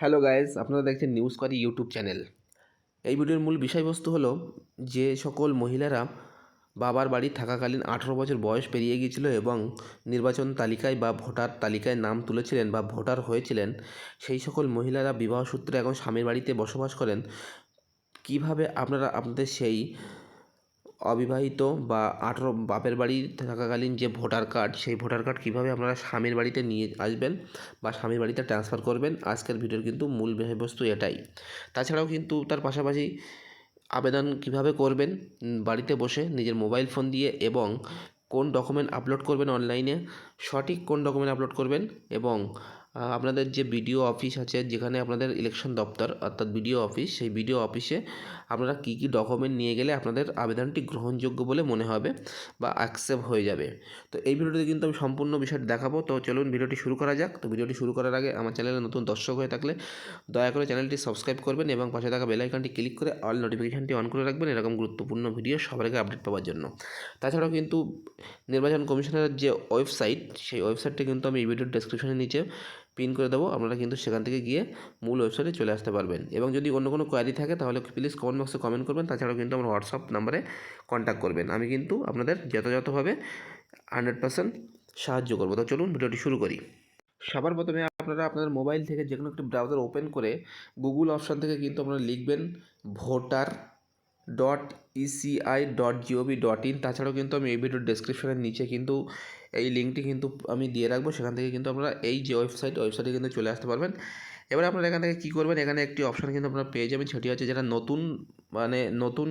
Hello guys আপনারা দেখছেন news করি ইউটিউব চ্যানেল এই ভিডিওর মূল বিষয়বস্তু হলো যে সকল মহিলারা বাবার বাড়ি থাকাকালীন আঠেরো বছর বয়স পেরিয়ে গিয়েছিল এবং নির্বাচন তালিকায় বা ভোটার তালিকায় নাম তুলেছিলেন বা ভোটার হয়েছিলেন, সেই সকল মহিলারা বিবাহ সূত্রে এখন স্বামীর বাড়িতে বসবাস করেন। কীভাবে আপনারা, আপনাদের সেই অবিবাহিত বা আঠেরো বাপের বাড়ি থাকাকালীন যে ভোটার কার্ড, সেই ভোটার কার্ড কীভাবে আপনারা স্বামীর বাড়িতে নিয়ে আসবেন বা স্বামীর বাড়িতে ট্রান্সফার করবেন, আজকের ভিডিওর কিন্তু মূল বিষয়বস্তু এটাই। তাছাড়াও কিন্তু তার পাশাপাশি আবেদন কীভাবে করবেন বাড়িতে বসে নিজের মোবাইল ফোন দিয়ে এবং কোন ডকুমেন্ট আপলোড করবেন অনলাইনে সঠিক কোন ডকুমেন্ট আপলোড করবেন এবং আপনাদের যে বিডিও অফিস আছে, যেখানে আপনাদের ইলেকশন দপ্তর, অর্থাৎ বিডিও অফিস, সেই বিডিও অফিসে আপনারা কী কী ডকুমেন্ট নিয়ে গেলে আপনাদের আবেদনটি গ্রহণযোগ্য বলে মনে হবে বা অ্যাকসেপ্ট হয়ে যাবে। তো এই ভিডিওতে কিন্তু আমি সম্পূর্ণ বিষয়টি দেখাবো। তো চলুন ভিডিওটি শুরু করা যাক। তো ভিডিওটি শুরু করার আগে আমার চ্যানেলে নতুন দর্শক হয়ে থাকলে দয়া করে চ্যানেলটি সাবস্ক্রাইব করবেন এবং পাশে থাকা বেল আইকনটি ক্লিক করে অল নোটিফিকেশনটি অন করে রাখবেন। এরকম গুরুত্বপূর্ণ ভিডিও সবার আগে আপডেট পাওয়ার জন্য। তাছাড়াও কিন্তু নির্বাচন কমিশনের যে ওয়েবসাইট সেই ওয়েবসাইটটি কিন্তু আমি এই ভিডিওর ডেসক্রিপশনের নিচে পিন করে দেবো, আপনারা কিন্তু সেখান থেকে গিয়ে মূল ওয়েবসাইটে চলে আসতে পারবেন। এবং যদি অন্য কোনো কোয়ারি থাকে, তাহলে প্লিজ কমেন্ট বক্সে কমেন্ট করবেন, তাছাড়াও কিন্তু আমার হোয়াটসঅ্যাপ নাম্বারে কন্ট্যাক্ট করবেন। আমি কিন্তু আপনাদের যথাযথভাবে হান্ড্রেড পার্সেন্ট সাহায্য করব। তো চলুন ভিডিওটি শুরু করি। সবার প্রথমে আপনারা আপনাদের মোবাইল থেকে যে কোনো একটি ব্রাউজার ওপেন করে গুগল অপশান থেকে কিন্তু আপনারা লিখবেন voter dot E C I dot G O V dot in তাছাড়াও কিন্তু আমি এই ভিডিওর ডেসক্রিপশনের নিচে কিন্তু এই লিঙ্কটি কিন্তু আমি দিয়ে রাখব, সেখান থেকে কিন্তু আপনারা এই যে ওয়েবসাইট ওয়েবসাইটে কিন্তু চলে আসতে পারবেন। এবার আপনারা এখান থেকে কী করবেন, এখানে একটি অপশান কিন্তু আপনারা পেয়ে যাবেন, সেটি হচ্ছে যারা নতুন মানে নতুন,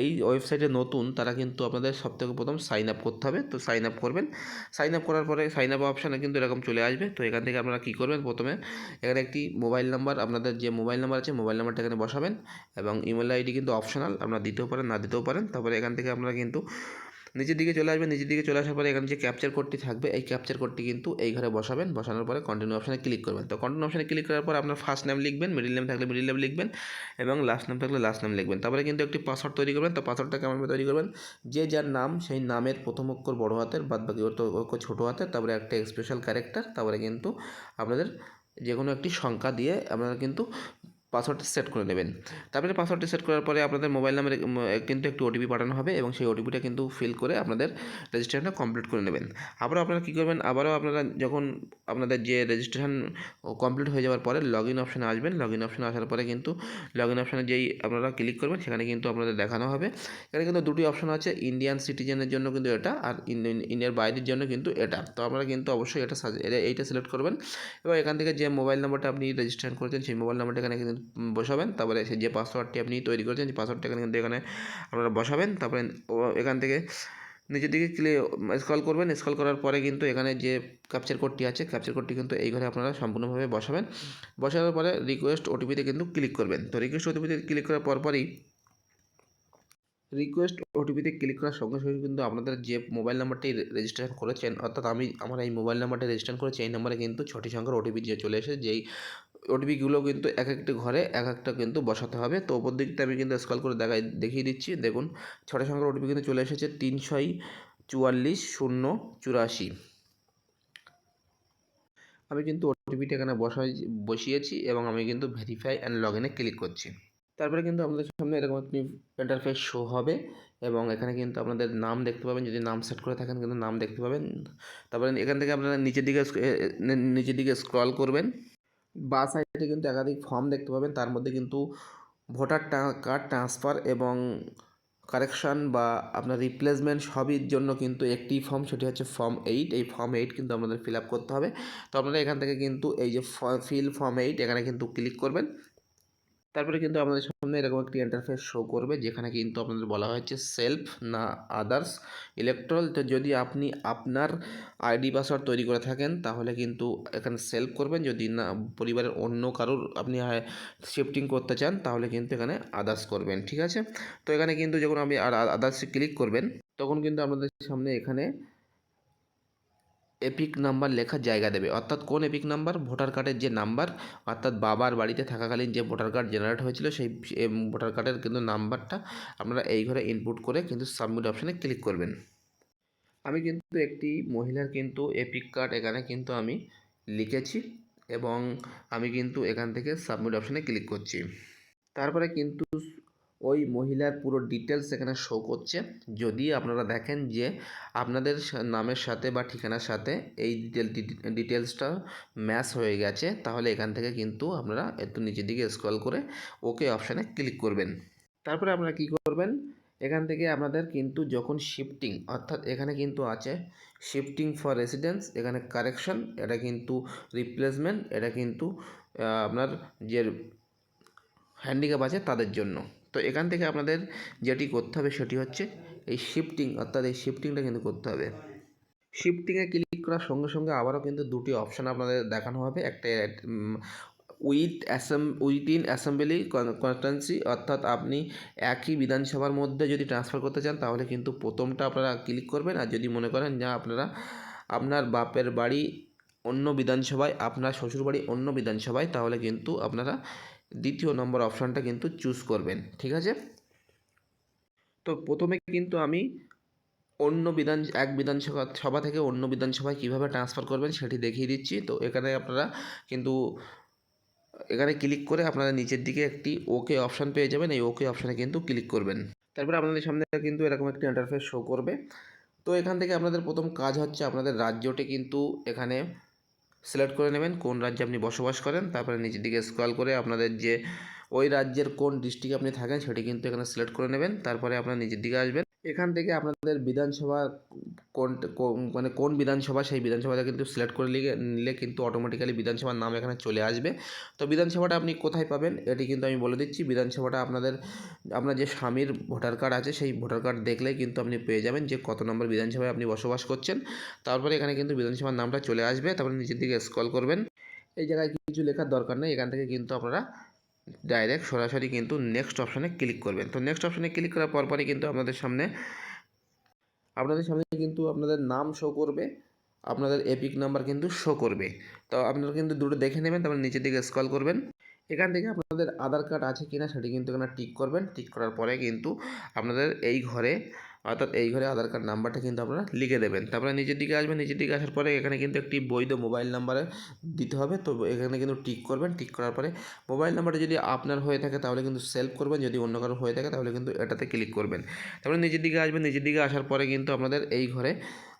এই ওয়েবসাইটে নতুন, তারা কিন্তু আপনাদের সবথেকে প্রথম সাইন আপ করতে হবে। তো সাইন আপ করবেন সাইন আপ করার পরে সাইন আপ অপশানে কিন্তু এরকম চলে আসবে। তো এখান থেকে আপনারা কী করবেন, প্রথমে এখানে একটি মোবাইল নাম্বার আপনাদের যে মোবাইল নাম্বার আছে মোবাইল নাম্বারটা এখানে বসাবেন এবং ইমেল আইডি কিন্তু অপশনাল আপনারা দিতেও পারেন, না দিতেও পারেন। তারপরে এখান থেকে আপনারা কিন্তু নিচের দিকে চলে আসবেন নিচের দিকে চলে আসার পরে এখানে যে ক্যাপচার কোডটি থাকবে, এই ক্যাপচার কোডটি কিন্তু এই ঘরে বসাবেন, বসানোর পরে কন্টিনিউ অপশানে ক্লিক করবেন। তো কন্টিনিউ অপশানে ক্লিক করার পর আপনার ফার্স্ট নেম লিখবেন মিডিল নেম থাকলে মিডিল নেম লিখবেন এবং লাস্ট নেম থাকলে লাস্ট নেম লিখবেন। তারপরে কিন্তু একটি পাসওয়ার্ড তৈরি করবেন, তো পাসওয়ার্ডটা কেমনভাবে তৈরি করবেন। যে যার নাম, সেই নামের প্রথম অক্ষর বড় হাতের বাদ বাকি অক্ষর ছোটো হাতের, তারপরে একটা স্পেশাল ক্যারেক্টার তারপরে কিন্তু আপনাদের যে কোনো একটি সংখ্যা দিয়ে আপনারা কিন্তু পাসওয়ার্ডটা সেট করে নেবেন। তারপরে পাসওয়ার্ডটি সেট করার পরে আপনাদের মোবাইল নাম্বারে কিন্তু একটি ওটিপি পাঠানো হবে এবং সেই ওটিপিটা কিন্তু ফিল করে আপনাদের রেজিস্ট্রেশনটা কমপ্লিট করে নেবেন। আবারও আপনারা কী করবেন? আবারও আপনারা যখন আপনাদের যে রেজিস্ট্রেশন কমপ্লিট হয়ে যাওয়ার পরে লগ ইন অপশানে আসবেন। লগ ইন অপশানে আসার পরে কিন্তু লগ ইন অপশানে যেই আপনারা ক্লিক করবেন, সেখানে কিন্তু আপনাদের দেখানো হবে। এখানে কিন্তু দুটি অপশান আছে ইন্ডিয়ান সিটিজেনের জন্য কিন্তু এটা আর ইন্ডিয়ার বাইরের জন্য কিন্তু এটা। তো আপনারা কিন্তু অবশ্যই এটা এইটা সিলেক্ট করবেন। এবং এখান থেকে যে মোবাইল নাম্বারটা আপনি রেজিস্ট্রেশন করেছেন, সেই মোবাইল নাম্বারটা এখানে কিন্তু বসাবেন, তারপরে সেই যে পাসওয়ার্ডটি আপনি তৈরি করেছেন, সেই পাসওয়ার্ডটা এখানে এখানে আপনারা বসাবেন, তারপরে এখান থেকে নিচের দিকে ক্লে স্ক্রল করবেন স্ক্রল করার পরে কিন্তু এখানে যে ক্যাপচার কোডটি আছে ক্যাপচার কোডটি কিন্তু এই ঘরে আপনারা সম্পূর্ণভাবে বসাবেন। বসানোর পরে রিকোয়েস্ট ওটিপিতে কিন্তু ক্লিক করবেন। তো রিকোয়েস্ট ওটিপিতে ক্লিক করার পরপরই রিকোয়েস্ট ওটিপিতে ক্লিক করার সঙ্গে সঙ্গে কিন্তু আপনাদের যে মোবাইল নাম্বারটি রেজিস্ট্রেশন করেছেন, অর্থাৎ আমি, আমার এই মোবাইল নাম্বারটি রেজিস্ট্রেশন করেছি, এই নাম্বারে কিন্তু ছটি সংখ্যার ওটিপি যে চলে এসে যেই ওটিপিগুলো কিন্তু এক একটি ঘরে এক একটা কিন্তু বসাতে হবে। তো ওপর দিকটা আমি কিন্তু স্কল করে দেখাই, দেখিয়ে দিচ্ছি। দেখুন, ছটা সংখ্যার ওটিপি কিন্তু চলে এসেছে তিন ছয় চুয়াল্লিশ শূন্য চুরাশি। আমি কিন্তু ওটিপিটা এখানে বসাই, বসিয়েছি এবং আমি কিন্তু ভেরিফাই অ্যান্ড লগ ইনে ক্লিক করছি। তারপরে কিন্তু আপনাদের সামনে এরকম একটি ইন্টারফেস শো হবে এবং এখানে কিন্তু আপনাদের নাম দেখতে পাবেন। যদি নাম সেট করে থাকেন কিন্তু নাম দেখতে পাবেন। তারপরে এখান থেকে আপনারা নিচের দিকে নিচের দিকে স্ক্রল করবেন। বা সাইটে কিন্তু একাধিক ফর্ম দেখতে পাবেন। তার মধ্যে কিন্তু ভোটার কার্ড ট্রান্সফার এবং কারেকশান বা আপনার রিপ্লেসমেন্ট সবই জন্য কিন্তু একটি ফর্ম সেটি হচ্ছে ফর্ম এইট এই ফর্ম এইট কিন্তু আপনাদের ফিল আপ করতে হবে। তো আপনারা এখান থেকে কিন্তু এই যে ফিল ফর্ম এইট এখানে কিন্তু ক্লিক করবেন। তারপরে কিন্তু আপনাদের সামনে এরকম একটি ইন্টারফেস শো করবে, যেখানে কিন্তু আপনাদের বলা হয়েছে সেলফ না আদার্স ইলেকট্রল তো যদি আপনি আপনার আইডি পাসওয়ার্ড তৈরি করে থাকেন, তাহলে কিন্তু এখানে সেলফ করবেন। যদি না, পরিবারের অন্য কারোর আপনি শিফটিং করতে চান, তাহলে কিন্তু এখানে আদার্স করবেন, ঠিক আছে? তো এখানে কিন্তু যখন আপনি আদার্সে ক্লিক করবেন, তখন কিন্তু আপনাদের সামনে এখানে এপিক নাম্বার লেখার জায়গা দেবে। অর্থাৎ কোন এপিক নাম্বার? ভোটার কার্ডের যে নাম্বার, অর্থাৎ বাবার বাড়িতে থাকাকালীন যে ভোটার কার্ড জেনারেট হয়েছিল, সেই ভোটার কার্ডের কিন্তু নাম্বারটা আপনারা এই ঘরে ইনপুট করে কিন্তু সাবমিট অপশানে ক্লিক করবেন। আমি কিন্তু একটি মহিলার কিন্তু এপিক কার্ড এখানে কিন্তু আমি লিখেছি এবং আমি কিন্তু এখান থেকে সাবমিট অপশানে ক্লিক করছি। তারপরে কিন্তু ওই মহিলার পুরো ডিটেলস এখানে শো করছে। যদি আপনারা দেখেন যে আপনাদের নামের সাথে বা ঠিকানার সাথে এই ডিটেল ডিটেলসটা ম্যাচ হয়ে গেছে, তাহলে এখান থেকে কিন্তু আপনারা একটু নিচের দিকে স্ক্রল করে ওকে অপশানে ক্লিক করবেন। তারপরে আপনারা কী করবেন? এখান থেকে আপনাদের কিন্তু যখন শিফটিং অর্থাৎ এখানে কিন্তু আছে শিফটিং ফর রেসিডেন্স এখানে কারেকশন এটা কিন্তু রিপ্লেসমেন্ট এটা কিন্তু আপনার যে হ্যান্ডিক্যাপ আছে তাদের জন্য। তো এখান থেকে আপনাদের যেটি করতে হবে সেটি হচ্ছে এই শিফটিং অর্থাৎ এই শিফটিংটা কিন্তু করতে হবে। শিফটিংয়ে ক্লিক করার সঙ্গে সঙ্গে আবারও কিন্তু দুটি অপশান আপনাদের দেখানো হবে। একটা উইথ অ্যাসেম উইথিন অ্যাসেম্বলি কনস্টান্সি অর্থাৎ আপনি একই বিধানসভার মধ্যে যদি ট্রান্সফার করতে চান, তাহলে কিন্তু প্রথমটা আপনারা ক্লিক করবেন। আর যদি মনে করেন যা আপনারা, আপনার বাপের বাড়ি অন্য বিধানসভায়, আপনার শ্বশুরবাড়ি অন্য বিধানসভায়, তাহলে কিন্তু আপনারা দ্বিতীয় নম্বর অপশানটা কিন্তু চুজ করবেন, ঠিক আছে? তো প্রথমে কিন্তু আমি অন্য বিধান, এক বিধানসভা, সভা থেকে অন্য বিধানসভায় কীভাবে ট্রান্সফার করবেন সেটি দেখিয়ে দিচ্ছি। তো এখানে আপনারা কিন্তু, এখানে ক্লিক করে আপনারা নিচের দিকে একটি ওকে অপশান পেয়ে যাবেন। এই ওকে অপশানে কিন্তু ক্লিক করবেন। তারপরে আপনাদের সামনে কিন্তু এরকম একটি ইন্টারফেস শো করবে। তো এখান থেকে আপনাদের প্রথম কাজ হচ্ছে আপনাদের রাজ্যটি কিন্তু এখানে সিলেক্ট করে নেবেন, কোন রাজ্যে আপনি বসবাস করেন, তারপরে নিচের দিকে স্ক্রল করে আপনাদের যে ওই রাজ্যের কোন ডিস্ট্রিক্টে আপনি থাকেন, সেটি কিন্তু এখানে সিলেক্ট করে নেবেন, তারপরে আপনার নিচের দিকে আসবেন। এখান থেকে আপনাদের বিধানসভা কোন মানে কোন বিধানসভা, সেই বিধানসভাটা কিন্তু সিলেক্ট করে নিলে নিলে কিন্তু অটোমেটিক্যালি বিধানসভার নাম এখানে চলে আসবে। তো বিধানসভাটা আপনি কোথায় পাবেন, এটি কিন্তু আমি বলে দিচ্ছি। বিধানসভাটা আপনাদের, আপনার যে স্বামীর ভোটার কার্ড আছে, সেই ভোটার কার্ড দেখলেই কিন্তু আপনি পেয়ে যাবেন যে কত নম্বর বিধানসভায় আপনি বসবাস করছেন। তারপরে এখানে কিন্তু বিধানসভার নামটা চলে আসবে। তারপরে নিচের দিকে স্কল করবেন। এই জায়গায় কিছু লেখার দরকার নেই। এখান থেকে কিন্তু আপনারা ডাইরেক্ট সরাসরি কিন্তু নেক্সট অপশানে ক্লিক করবেন। তো নেক্সট অপশানে ক্লিক করার পরপরই কিন্তু আপনাদের সামনে আপনাদের সামনে কিন্তু আপনাদের নাম শো করবে, আপনাদের এপিক নাম্বার কিন্তু শো করবে। তো আপনারা কিন্তু দুটো দেখে নেবেন, তারপর নিচের দিকে স্ক্রল করবেন। এখান থেকে আপনাদের আধার কার্ড আছে কিনা সেটি কিন্তু এখানে টিক করবেন। টিক করার পরে কিন্তু আপনাদের এই ঘরে অর্থাৎ এই ঘরে আধার কার্ড নাম্বারটা কিন্তু আপনারা লিখে দেবেন। তারপরে নিচের দিকে আসবেন, নিচের দিকে আসার পরে এখানে কিন্তু একটি বৈধ মোবাইল নাম্বারে দিতে হবে। তো এখানে কিন্তু টিক করবেন, টিক করার পরে মোবাইল নাম্বারটা যদি আপনার হয়ে থাকে তাহলে কিন্তু সেলফ করবেন, যদি অন্য কারও হয়ে থাকে তাহলে কিন্তু এটাতে ক্লিক করবেন। তারপরে নিচের দিকে আসবেন, নিচের দিকে আসার পরে কিন্তু আপনাদের এই ঘরে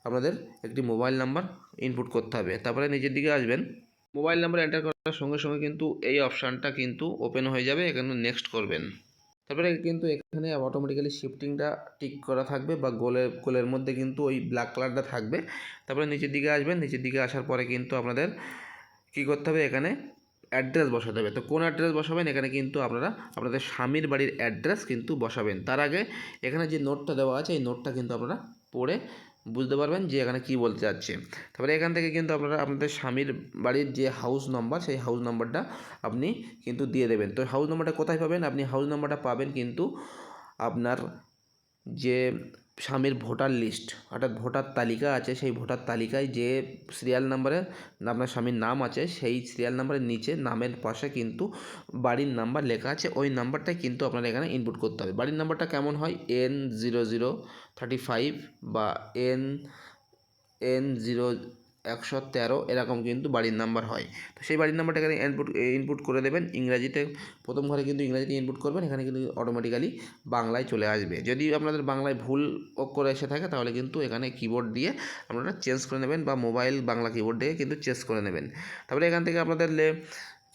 আপনাদের একটি মোবাইল নাম্বার ইনপুট করতে হবে। তারপরে নিচের দিকে আসবেন, মোবাইল নাম্বার এন্টার করার সঙ্গে সঙ্গে কিন্তু এই অপশানটা কিন্তু ওপেন হয়ে যাবে, এখানে নেক্সট করবেন। তারপরে কিন্তু এখানে অটোমেটিক্যালি শিফটিংটা টিক করা থাকবে বা গোলের গোলের মধ্যে কিন্তু ওই ব্ল্যাক কালারটা থাকবে। তারপরে নিচের দিকে আসবেন, নিচের দিকে আসার পরে কিন্তু আপনাদের কী করতে হবে? এখানে অ্যাড্রেস বসাতে হবে। তো কোন অ্যাড্রেস বসাবেন? এখানে কিন্তু আপনারা, আপনাদের স্বামীর বাড়ির অ্যাড্রেস কিন্তু বসাবেন। তার আগে এখানে যে নোটটা দেওয়া আছে, এই নোটটা কিন্তু আপনারা পড়ে বুঝতে পারবেন যে এখানে কি বলতে চাচ্ছে তারপরে এখান থেকে কিন্তু আপনারা আপনাদের স্বামীর বাড়ির যে হাউস নাম্বার সেই হাউস নাম্বারটা আপনি কিন্তু দিয়ে দেবেন। তো হাউস নাম্বারটা কোথায় পাবেন? আপনি হাউস নাম্বারটা পাবেন কিন্তু আপনার যে স্বামীর ভোটার লিস্ট, অর্থাৎ ভোটার তালিকা আছে, সেই ভোটার তালিকায় যে সিরিয়াল নাম্বারে আপনার স্বামীর নাম আছে, সেই সিরিয়াল নাম্বারের নিচে নামের পাশে কিন্তু বাড়ির নাম্বার লেখা আছে, ওই নাম্বারটাই কিন্তু আপনার এখানে ইনপুট করতে হবে। বাড়ির নাম্বারটা কেমন হয়? N zero zero thirty five বা এন এন জিরো একশো তেরো, এরকম কিন্তু বাড়ির নাম্বার হয়। তো সেই বাড়ির নাম্বারটা এখানে ইনপুট ইনপুট করে দেবেন। ইংরাজিতে, প্রথম ঘরে কিন্তু ইংরাজিতে ইনপুট করবেন, এখানে কিন্তু অটোমেটিক্যালি বাংলায় চলে আসবে। যদি আপনাদের বাংলায় ভুল অক্ষর এসে থাকে, তাহলে কিন্তু এখানে কিবোর্ড দিয়ে আপনারা চেঞ্জ করে নেবেন বা মোবাইল বাংলা কিবোর্ড দিয়ে কিন্তু চেঞ্জ করে নেবেন। তারপরে এখান থেকে আপনাদের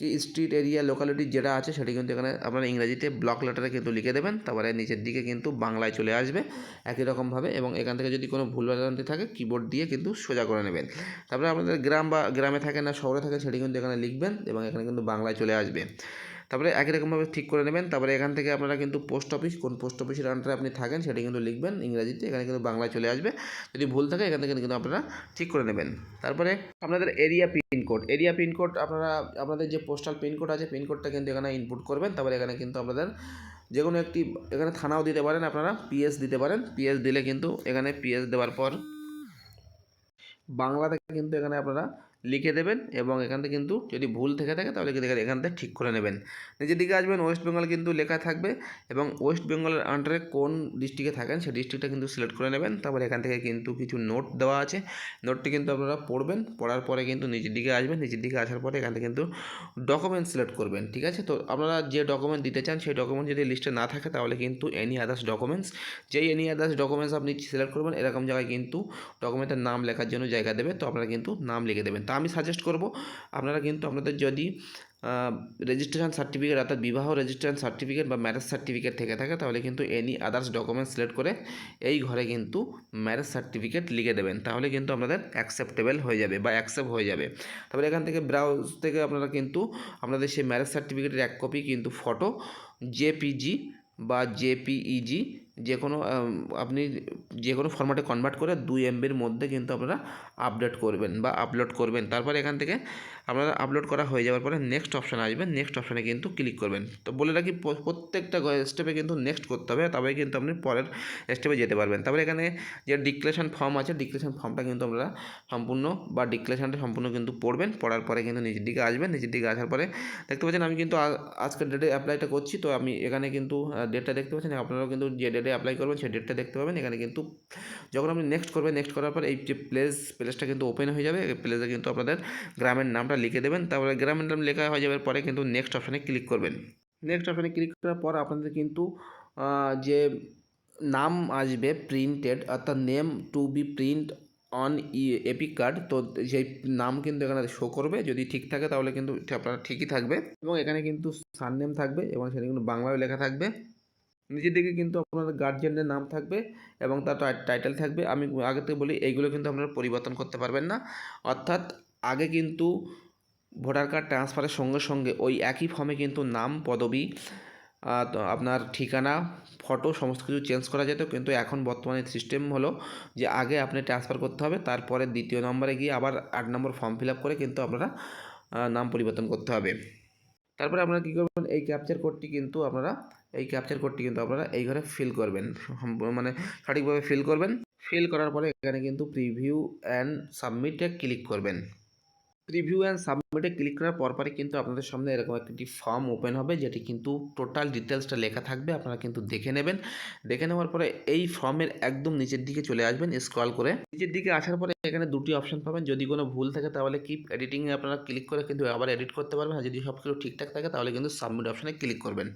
কি স্ট্রিট এরিয়া লোকালিটি যেটা আছে সেটি কিন্তু এখানে আপনারা ইংরাজিতে ব্লক লেটারে কিন্তু লিখে দেবেন, তারপরে নিচের দিকে কিন্তু বাংলায় চলে আসবে একই রকমভাবে এবং এখান থেকে যদি কোনো ভুল ভ্রান্তি থাকে কিবোর্ড দিয়ে কিন্তু সোজা করে নেবেন। তারপরে আপনাদের গ্রাম বা গ্রামে থাকে না, শহরে থাকে সেটি কিন্তু এখানে লিখবেন এবং এখানে কিন্তু বাংলায় চলে আসবে। তারপরে একই রকমভাবে ঠিক করে নেবেন। তারপরে এখান থেকে আপনারা কিন্তু পোস্ট অফিস কোন পোস্ট অফিসের আন্ডারে আপনি থাকেন সেটা কিন্তু লিখবেন ইংরাজিতে। এখানে কিন্তু বাংলায় চলে আসবে। যদি ভুল থাকে, এখান থেকে কিন্তু আপনারা ঠিক করে নেবেন। তারপরে আপনাদের এরিয়া পিনকোড এরিয়া পিনকোড আপনারা, আপনাদের যে পোস্টাল পিনকোড আছে পিনকোডটা কিন্তু এখানে ইনপুট করবেন। তারপরে এখানে কিন্তু আপনাদের যে কোনো একটি, এখানে থানাও দিতে পারেন আপনারা পিএস দিতে পারেন। পিএস দিলে কিন্তু এখানে পিএস দেওয়ার পর বাংলাতে কিন্তু এখানে আপনারা লিখে দেবেন এবং এখান থেকে কিন্তু যদি ভুল থেকে থাকে তাহলে কিন্তু এখান থেকে ঠিক করে নেবেন। নিজের দিকে আসবেন ওয়েস্ট বেঙ্গল কিন্তু লেখা থাকবে এবং ওয়েস্ট বেঙ্গলের আন্ডারে কোন ডিস্ট্রিক্টে থাকেন সেই ডিস্ট্রিক্টটা কিন্তু সিলেক্ট করে নেবেন। তারপরে এখান থেকে কিন্তু কিছু নোট দেওয়া আছে। নোটটি কিন্তু আপনারা পড়বেন, পড়ার পরে কিন্তু নিজের দিকে আসবেন। নিজের দিকে আসার পরে এখান থেকে কিন্তু ডকুমেন্ট সিলেক্ট করবেন, ঠিক আছে? তো আপনারা যে ডকুমেন্ট দিতে চান সেই ডকুমেন্ট যদি লিস্টে না থাকে তাহলে কিন্তু এনি আদার্স ডকুমেন্টস যেই এনি আদার্স ডকুমেন্টস আপনি সিলেক্ট করবেন এরকম জায়গায় কিন্তু ডকুমেন্টের নাম লেখার জন্য জায়গা দেবে। তো আপনারা কিন্তু নাম লিখে দেবেন। তা আমি সাজেস্ট করব, আপনারা কিন্তু আপনাদের যদি রেজিস্ট্রেশন সার্টিফিকেট অর্থাৎ বিবাহ রেজিস্ট্রেশন সার্টিফিকেট বা ম্যারেজ সার্টিফিকেট থেকে থাকে, তাহলে কিন্তু এনি আদার্স ডকুমেন্ট সিলেক্ট করে এই ঘরে কিন্তু ম্যারেজ সার্টিফিকেট লিখে দেবেন। তাহলে কিন্তু আপনাদের অ্যাকসেপ্টেবল হয়ে যাবে বা অ্যাকসেপ্ট হয়ে যাবে। তারপরে এখান থেকে ব্রাউজ থেকে আপনারা কিন্তু আপনাদের সেই ম্যারেজ সার্টিফিকেটের এক কপি কিন্তু ফটো জেপিজি বা জেপিইজি যে কোনো আপনি যে কোনো ফরম্যাটে কনভার্ট করে দুই এমবির মধ্যে কিন্তু আপনারা আপডেট করবেন বা আপলোড করবেন। তারপরে এখান থেকে আপনারা আপলোড করা হয়ে যাওয়ার পরে নেক্সট অপশান আসবে নেক্সট অপশানে কিন্তু ক্লিক করবেন। তো বলে রাখি প্রত্যেকটা স্টেপে কিন্তু নেক্সট করতে হবে তবে কিন্তু আপনি পরের স্টেপে যেতে পারবেন। তারপরে এখানে যে ডিক্লেরেশন ফর্ম আছে ডিক্লেরেশন ফর্মটা কিন্তু আপনারা সম্পূর্ণ বা ডিক্লেরেশনটা সম্পূর্ণ কিন্তু পড়বেন। পড়ার পরে কিন্তু নিজের দিকে আসবেন। নিজের দিকে আসার পরে দেখতে পাচ্ছেন আমি কিন্তু আজকের ডেটে অ্যাপ্লাইটা করছি। তো আমি এখানে কিন্তু ডেটটা দেখতে পাচ্ছেন। আপনারাও কিন্তু যে ডেটে অ্যাপ্লাই করবেন, সেই ডেটটা দেখতে পাবেন। এখানে কিন্তু যখন আপনি নেক্সট করবেন নেক্সট করার পর এই যে প্লেস প্লেসটা কিন্তু ওপেন হয়ে যাবে। প্লেসে কিন্তু আপনাদের গ্রামের নামটা লিখে দেবেন। তারপরে গ্রামের নাম লেখা হয়ে যাওয়ার পরে কিন্তু নেক্সট অপশানে ক্লিক করবেন। নেক্সট অপশানে ক্লিক করার পর আপনাদের কিন্তু যে নাম আসবে প্রিন্টেড অর্থাৎ name to be print on e EPIC card তো সেই নাম কিন্তু এখানে শো করবে। যদি ঠিক থাকে তাহলে কিন্তু আপনার ঠিকই থাকবে। এবং এখানে কিন্তু সারনেম থাকবে এবং সেটা কিন্তু বাংলায় লেখা থাকবে। নিচের দিকে কিন্তু আপনার গার্জিয়ানের নাম থাকবে এবং তার টাইটেল থাকবে। আমি আগে থেকে বলি, এইগুলো কিন্তু আপনারা পরিবর্তন করতে পারবেন না। অর্থাৎ আগে কিন্তু ভোটার কার্ড ট্রান্সফারের সঙ্গে সঙ্গে ওই একই ফর্মে কিন্তু নাম, পদবি আপনার ঠিকানা ফটো সমস্ত কিছু চেঞ্জ করা যেত। কিন্তু এখন বর্তমানে সিস্টেম হলো যে আগে আপনি ট্রান্সফার করতে হবে, তারপরে দ্বিতীয় নম্বরে গিয়ে আবার আট নম্বর ফর্ম ফিল আপ করে কিন্তু আপনারা নাম পরিবর্তন করতে হবে। তারপরে আপনারা কী করবেন, এই ক্যাপচার কোডটি কিন্তু আপনারা এই ক্যাপচার কোডটি কিন্তু আপনারা এই ঘরে ফিল করবেন। মানে সঠিকভাবে ফিল করবেন। ফিল করার পরে এখানে কিন্তু প্রিভিউ অ্যান্ড সাবমিটে ক্লিক করবেন। প্রিভিউ অ্যান্ড সাবমিটে ক্লিক করার পরপরই কিন্তু আপনাদের সামনে এরকম একটি ফর্ম ওপেন হবে, যেটি কিন্তু টোটাল ডিটেলসটা লেখা থাকবে। আপনারা কিন্তু দেখে নেবেন। দেখে নেওয়ার পরে এই ফর্মের একদম নিচের দিকে চলে আসবেন স্ক্রল করে। নিচের দিকে আসার পরে এখানে দুটি অপশন পাবেন। যদি কোনো ভুল থাকে তাহলে কিপ এডিটিংয়ে আপনারা ক্লিক করে কিন্তু আবার এডিট করতে পারবেন। আর যদি সব কিছু ঠিকঠাক থাকে তাহলে কিন্তু সাবমিট অপশানে ক্লিক করবেন।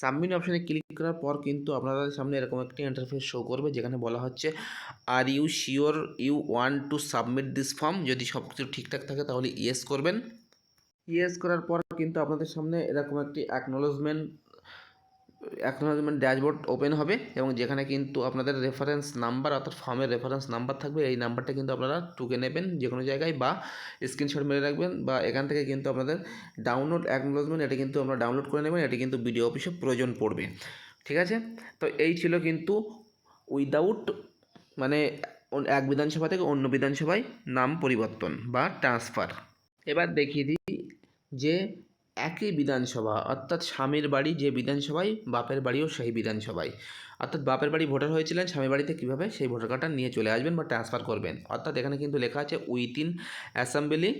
সাবমিট অপশানে ক্লিক করার পর কিন্তু আপনাদের সামনে এরকম একটি ইন্টারফেস শো করবে, যেখানে বলা হচ্ছে are you sure you want to submit this form যদি সব কিছু ঠিকঠাক থাকে তাহলে ইয়েস করবেন। ইয়েস করার পর কিন্তু আপনাদের সামনে এরকম একটি অ্যাকনোলজমেন্ট অ্যাকনোলজমেন্ট ড্যাশবোর্ড ওপেন হবে এবং যেখানে কিন্তু আপনাদের রেফারেন্স নাম্বার অর্থাৎ ফর্মের রেফারেন্স নাম্বার থাকবে, এই নাম্বারটা কিন্তু আপনারা টুকে নেবেন যে কোনো জায়গায় বা স্ক্রিনশট মেরে রাখবেন বা এখান থেকে কিন্তু আপনাদের ডাউনলোড অ্যাকনোলজমেন্ট এটা কিন্তু আপনারা ডাউনলোড করে নেবেন, এটা কিন্তু বিডিও অফিসে প্রয়োজন পড়বে। ঠিক আছে? তো এই ছিল কিন্তু উইদাউট মানে এক বিধানসভা থেকে অন্য বিধানসভায় নাম পরিবর্তন বা ট্রান্সফার এবার দেখিয়ে দিই যে একই বিধানসভা, অর্থাৎ স্বামীর বাড়ি যে বিধানসভায়, বাপের বাড়িও সেই বিধানসভায়। অর্থাৎ বাপের বাড়ি ভোটার হয়েছিলেন, স্বামীর বাড়িতে কীভাবে সেই ভোটার কার্ডটা নিয়ে চলে আসবেন বা ট্রান্সফার করবেন। অর্থাৎ এখানে কিন্তু লেখা আছে উইথিন অ্যাসেম্বলি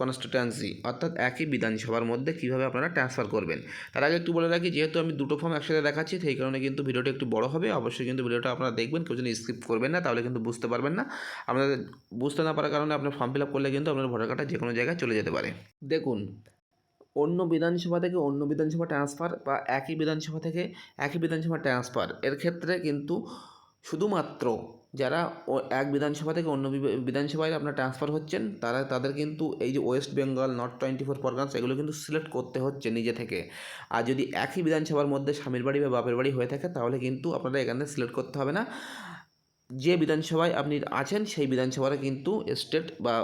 কনস্টিটুয়েন্সি অর্থাৎ একই বিধানসভার মধ্যে কীভাবে আপনারা ট্রান্সফার করবেন। তার আগে একটু বলে রাখি, যেহেতু আমি দুটো ফর্ম একসাথে দেখাচ্ছি, সেই কারণে কিন্তু ভিডিওটা একটু বড় হবে। অবশ্যই কিন্তু ভিডিওটা আপনারা দেখবেন, কেউ যেন স্কিপ করবেন না, তাহলে কিন্তু বুঝতে পারবেন না। আপনাদের বুঝতে না পারার কারণে আপনার ফর্ম ফিল আপ করলে কিন্তু আপনার ভোটার কার্ডটা যে কোনো জায়গায় চলে যেতে পারে। দেখুন অন্য বিধানসভা থেকে অন্য বিধানসভা ট্রান্সফার বা একই বিধানসভা থেকে একই বিধানসভা ট্রান্সফার এর ক্ষেত্রে কিন্তু শুধুমাত্র যারা এক বিধানসভা থেকে অন্য বিধানসভায় আপনার ট্রান্সফার হচ্ছেন, তারা, তাদের কিন্তু এই যে West Bengal North twenty four Parganas এগুলো কিন্তু সিলেক্ট করতে হচ্ছে নিজে থেকে। আর যদি একই বিধানসভার মধ্যে স্বামীর বাড়ি বা বাপের বাড়ি হয়ে থাকে, তাহলে কিন্তু আপনারা এখানে সিলেক্ট করতে হবে না। যে বিধানসভায় আপনি আছেন, সেই বিধানসভার কিন্তু স্টেট বা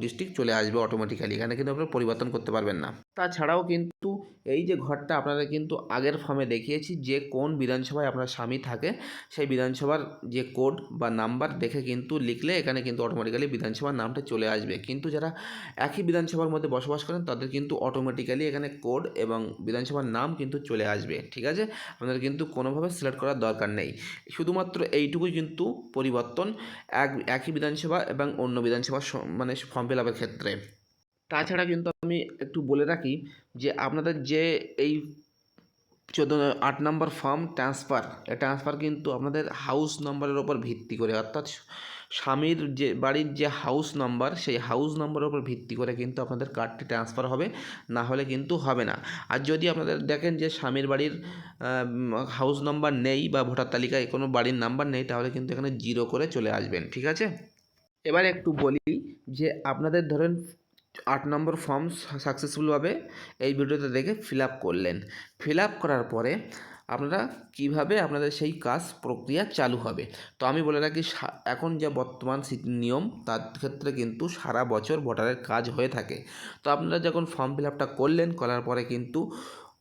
ডিস্ট্রিক্ট চলে আসবে অটোমেটিক্যালি এখানে কিন্তু আপনারা পরিবর্তন করতে পারবেন না। তাছাড়াও কিন্তু এই যে ঘরটা আপনারা কিন্তু আগের ফর্মে দেখিয়েছি, যে কোন বিধানসভায় আপনার স্বামী থাকে, সেই বিধানসভার যে কোড বা নাম্বার দেখে কিন্তু লিখলে এখানে কিন্তু অটোমেটিক্যালি বিধানসভার নামটা চলে আসবে। কিন্তু যারা একই বিধানসভার মধ্যে বসবাস করেন, তাদের কিন্তু অটোমেটিক্যালি এখানে কোড এবং বিধানসভার নাম কিন্তু চলে আসবে। ঠিক আছে? আপনাদের কিন্তু কোনোভাবে সিলেক্ট করার দরকার নেই। শুধুমাত্র এইটুকুই কিন্তু পরিবর্তন এক, একই বিধানসভা এবং অন্য বিধানসভা মানে ফর্ম ফিল আপের ক্ষেত্রে। তাছাড়া কিন্তু আমি একটু বলে রাখি যে আপনাদের যে এই চোদ্দ, আট নম্বর ফর্ম ট্রান্সফার ট্রান্সফার কিন্তু আপনাদের হাউস নম্বরের ওপর ভিত্তি করে, অর্থাৎ স্বামীর যে, বাড়ির যে হাউস নাম্বার সেই হাউস নাম্বারের উপর ভিত্তি করে কিন্তু আপনাদের কার্ডটি ট্রান্সফার হবে, না হলে কিন্তু হবে না। আর যদি আপনাদের দেখেন যে স্বামীর বাড়ির হাউস নাম্বার নেই বা ভোটার তালিকায় কোনো বাড়ির নাম্বার নেই, তাহলে কিন্তু এখানে জিরো করে চলে আসবেন, ঠিক আছে? এবার একটু বলি যে আপনাদের ধরেন আট নম্বর ফর্ম সাকসেসফুলভাবে এই ভিডিওতে দেখে ফিল আপ করলেন। ফিল আপ করার পরে আপনারা কীভাবে আপনাদের সেই কাজ প্রক্রিয়া চালু হবে? তো আমি বলে রাখি এখন যা বর্তমান নিয়ম, তার ক্ষেত্রে কিন্তু সারা বছর ভোটারের কাজ হয়ে থাকে। তো আপনারা যখন ফর্ম ফিল আপটা করলেন, করার পরে কিন্তু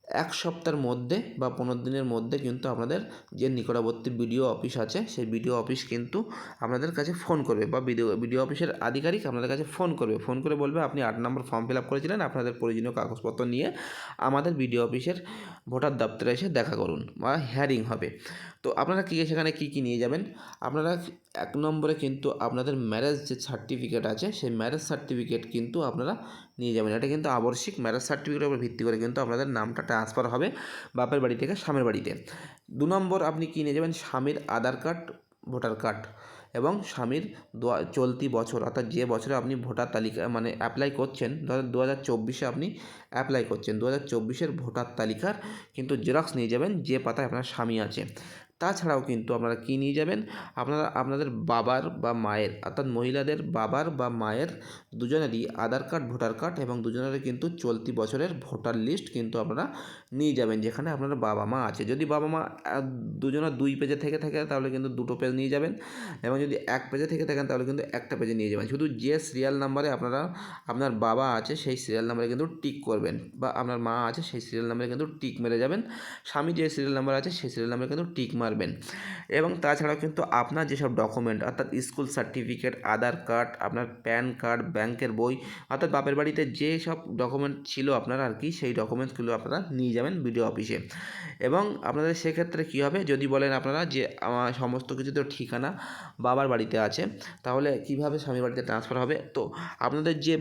এক সপ্তাহের মধ্যে বা পনেরো দিনের মধ্যে কিন্তু আপনাদের যে নিকটবর্তী বিডিও অফিস আছে, সেই বিডিও অফিস কিন্তু আপনাদের কাছে ফোন করবে বা বিডিও বিডিও অফিসের আধিকারিক আপনাদের কাছে ফোন করবে। ফোন করে বলবে, আপনি আট নম্বর ফর্ম ফিল আপ করেছিলেন, আপনাদের প্রয়োজনীয় কাগজপত্র নিয়ে আমাদের বিডিও অফিসের ভোটার দপ্তরে এসে দেখা করুন বা হিয়ারিং হবে। তো আপনারা কী সেখানে কী কী নিয়ে যাবেন? আপনারা এক নম্বরে কিন্তু আপনাদের ম্যারেজ যে সার্টিফিকেট আছে, সেই ম্যারেজ সার্টিফিকেট কিন্তু আপনারা নিয়ে যাবেন। এটা কিন্তু আবশ্যিক। ম্যারেজ সার্টিফিকেটের উপর ভিত্তি করে কিন্তু আপনাদের নামটা ট্রান্সফার হবে বাপের বাড়ি থেকে স্বামীর বাড়িতে। দু নম্বর আপনি কী নিয়ে যাবেন? স্বামীর আধার কার্ড, ভোটার কার্ড এবং স্বামীর চলতি বছর অর্থাৎ যে বছরে আপনি ভোটার তালিকা মানে অ্যাপ্লাই করছেন, ধরেন দু হাজার চব্বিশে আপনি অ্যাপ্লাই করছেন দু হাজার চব্বিশের ভোটার তালিকার কিন্তু জেরক্স নিয়ে যাবেন যে পাতায় আপনার স্বামী আছে। তাছাড়াও কিন্তু আপনারা কী নিয়ে যাবেন? আপনারা, আপনাদের বাবার বা মায়ের, অর্থাৎ মহিলাদের বাবার বা মায়ের দুজনেরই আধার কার্ড, ভোটার কার্ড এবং দুজনেরই কিন্তু চলতি বছরের ভোটার লিস্ট কিন্তু আপনারা নিয়ে যাবেন, যেখানে আপনার বাবা মা আছে। যদি বাবা মা দুজনের দুই পেজে থেকে থাকে তাহলে কিন্তু দুটো পেজ নিয়ে যাবেন এবং যদি এক পেজে থেকে থাকেন, তাহলে কিন্তু একটা পেজে নিয়ে যাবেন। শুধু যে সিরিয়াল নাম্বারে আপনারা, আপনার বাবা আছে, সেই সিরিয়াল নাম্বারে কিন্তু টিক করবেন বা আপনার মা আছে, সেই সিরিয়াল নাম্বারে কিন্তু টিক মেরে যাবেন। স্বামী যে সিরিয়াল নাম্বার আছে, সেই সিরিয়াল নাম্বারে কিন্তু টিক মারবেন এবং তাছাড়াও কিন্তু আপনার যেসব ডকুমেন্ট অর্থাৎ স্কুল সার্টিফিকেট আধার কার্ড আপনার প্যান কার্ড ব্যাংকের বই, অর্থাৎ বাপের বাড়িতে যে সব ডকুমেন্ট ছিল আপনার আর কি, সেই ডকুমেন্টসগুলো আপনারা নিয়ে যাবেন বিডিও অফিসে এবং আপনাদের সেক্ষেত্রে কী হবে, যদি বলেন আপনারা যে আমার সমস্ত কিছু তো ঠিকানা বাবার বাড়িতে আছে, তাহলে কীভাবে স্বামীর বাড়িতে ট্রান্সফার হবে? তো আপনাদের যে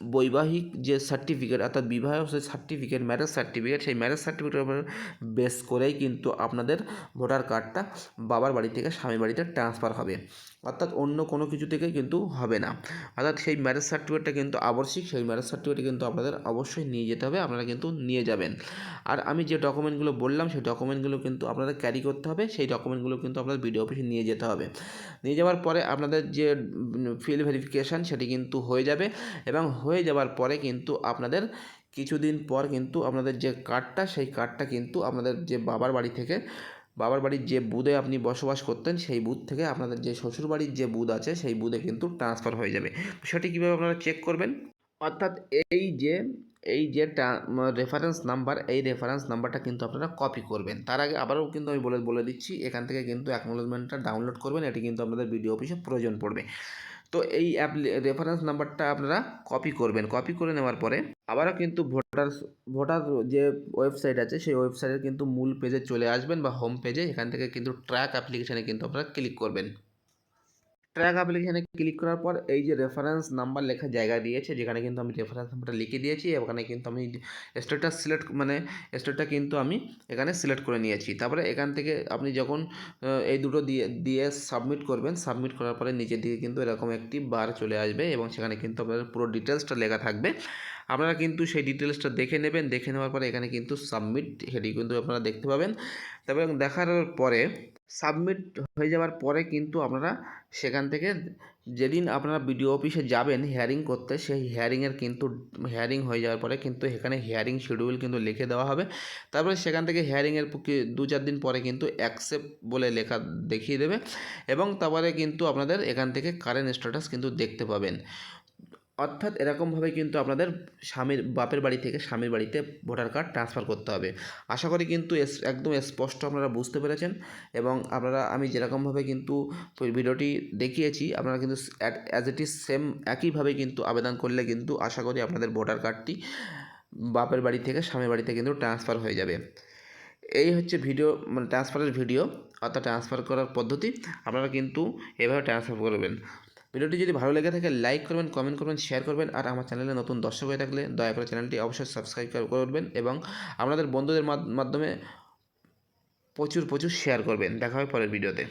বৈবাহিক যে সার্টিফিকেট অর্থাৎ বিবাহ সেই সার্টিফিকেট ম্যারেজ সার্টিফিকেট সেই ম্যারেজ সার্টিফিকেটের উপর বেস করেই কিন্তু আপনাদের ভোটার কার্ডটা বাবার বাড়ি থেকে স্বামীর বাড়িতে ট্রান্সফার হবে। অর্থাৎ অন্য কোনো কিছু থেকে কিন্তু হবে না। অর্থাৎ সেই ম্যারেজ সার্টিফিকেটটা কিন্তু আবশ্যিক, সেই ম্যারেজ সার্টিফিকেট কিন্তু আপনাদের অবশ্যই নিয়ে যেতে হবে, আপনারা কিন্তু নিয়ে যাবেন। আর আমি যে ডকুমেন্টগুলো বললাম, সেই ডকুমেন্টগুলো কিন্তু আপনাদের ক্যারি করতে হবে, সেই ডকুমেন্টগুলো কিন্তু আপনাদের বিডিও অফিসে নিয়ে যেতে হবে। নিয়ে যাওয়ার পরে আপনাদের যে ফিল্ড ভেরিফিকেশান সেটি কিন্তু হয়ে যাবে এবং হয়ে যাওয়ার পরে কিন্তু আপনাদের কিছুদিন পর কিন্তু আপনাদের যে কার্ডটা সেই কার্ডটা কিন্তু আপনাদের যে বাবার বাড়ি থেকে বাবার বাড়ির যে বুথে আপনি বসবাস করতেন, সেই বুথ থেকে আপনাদের যে শ্বশুর বাড়ির যে বুথ আছে, সেই বুথে কিন্তু ট্রান্সফার হয়ে যাবে। সেটি কীভাবে আপনারা চেক করবেন? অর্থাৎ এই যে এই যে রেফারেন্স নাম্বার এই রেফারেন্স নাম্বারটা কিন্তু আপনারা কপি করবেন। তার আগে আবারও কিন্তু আমি বলে বলে দিচ্ছি, এখান থেকে কিন্তু অ্যাকনোলেজমেন্টটা ডাউনলোড করবেন, এটি কিন্তু আপনাদের ভিডিও অফিসে প্রয়োজন পড়বে। তো এই অ্যাপ রেফারেন্স নাম্বারটা আপনারা কপি করবেন। কপি করে নেওয়ার পরে আবারও কিন্তু ভোটার ভোটার যে ওয়েবসাইট আছে, সেই ওয়েবসাইটের কিন্তু মূল পেজে চলে আসবেন বা হোম পেজে এখান থেকে কিন্তু ট্র্যাক অ্যাপ্লিকেশানে কিন্তু আপনারা ক্লিক করবেন। ট্র্যাক অ্যাপ্লিকেশানে ক্লিক করার পর এই যে রেফারেন্স নাম্বার লেখা জায়গা দিয়েছে, যেখানে কিন্তু আমি রেফারেন্স নাম্বারটা লিখে দিয়েছি, ওখানে কিন্তু আমি স্টেটটা সিলেক্ট মানে স্টেটটা কিন্তু আমি এখানে সিলেক্ট করে নিয়েছি। তারপরে এখান থেকে আপনি যখন এই দুটো দিয়ে দিয়ে সাবমিট করবেন সাবমিট করার পরে নিচের দিকে কিন্তু এরকম একটি বার চলে আসবে এবং সেখানে কিন্তু আপনার পুরো ডিটেলসটা লেখা থাকবে। আপনারা কিন্তু সেই ডিটেলসটা দেখে নেবেন, দেখে নেওয়ার পরে এখানে কিন্তু সাবমিট সেটি কিন্তু আপনারা দেখতে পাবেন। তারপরে দেখার পরে সাবমিট হয়ে যাওয়ার পরে কিন্তু আপনারা সেখান থেকে যেদিন আপনারা বিডিও অফিসে যাবেন হিয়ারিং করতে, সেই হিয়ারিংয়ের কিন্তু হিয়ারিং হয়ে যাওয়ার পরে কিন্তু এখানে হিয়ারিং শিডিউল কিন্তু লিখে দেওয়া হবে। তারপরে সেখান থেকে হিয়ারিংয়ের দু চার দিন পরে কিন্তু অ্যাকসেপ্ট বলে লেখা দেখিয়ে দেবে এবং তারপরে কিন্তু আপনাদের এখান থেকে কারেন্ট স্ট্যাটাস কিন্তু দেখতে পাবেন। অর্থাৎ এরকমভাবে কিন্তু আপনাদের স্বামীর, বাপের বাড়ি থেকে স্বামীর বাড়িতে ভোটার কার্ড ট্রান্সফার করতে হবে। আশা করি কিন্তু একদম স্পষ্ট আপনারা বুঝতে পেরেছেন এবং আপনারা, আমি যেরকমভাবে কিন্তু ভিডিওটি দেখিয়েছি, আপনারা কিন্তু অ্যাজ ইট ইজ সেম একইভাবে কিন্তু আবেদন করলে কিন্তু আশা করি আপনাদের ভোটার কার্ডটি বাপের বাড়ি থেকে স্বামীর বাড়িতে কিন্তু ট্রান্সফার হয়ে যাবে। এই হচ্ছে ভিডিও মানে ট্রান্সফারের ভিডিও, অর্থাৎ ট্রান্সফার করার পদ্ধতি, আপনারা কিন্তু এভাবে ট্রান্সফার করবেন। ভিডিওটি যদি ভালো লেগে থাকে লাইক করবেন কমেন্ট করবেন শেয়ার করবেন, আর আমার চ্যানেলে নতুন দর্শক হয়ে থাকলে দয়া করে চ্যানেলটি অবশ্যই সাবস্ক্রাইব করবেন এবং আপনাদের বন্ধুদের মাধ্যমে প্রচুর প্রচুর শেয়ার করবেন। দেখা হবে পরের ভিডিওতে।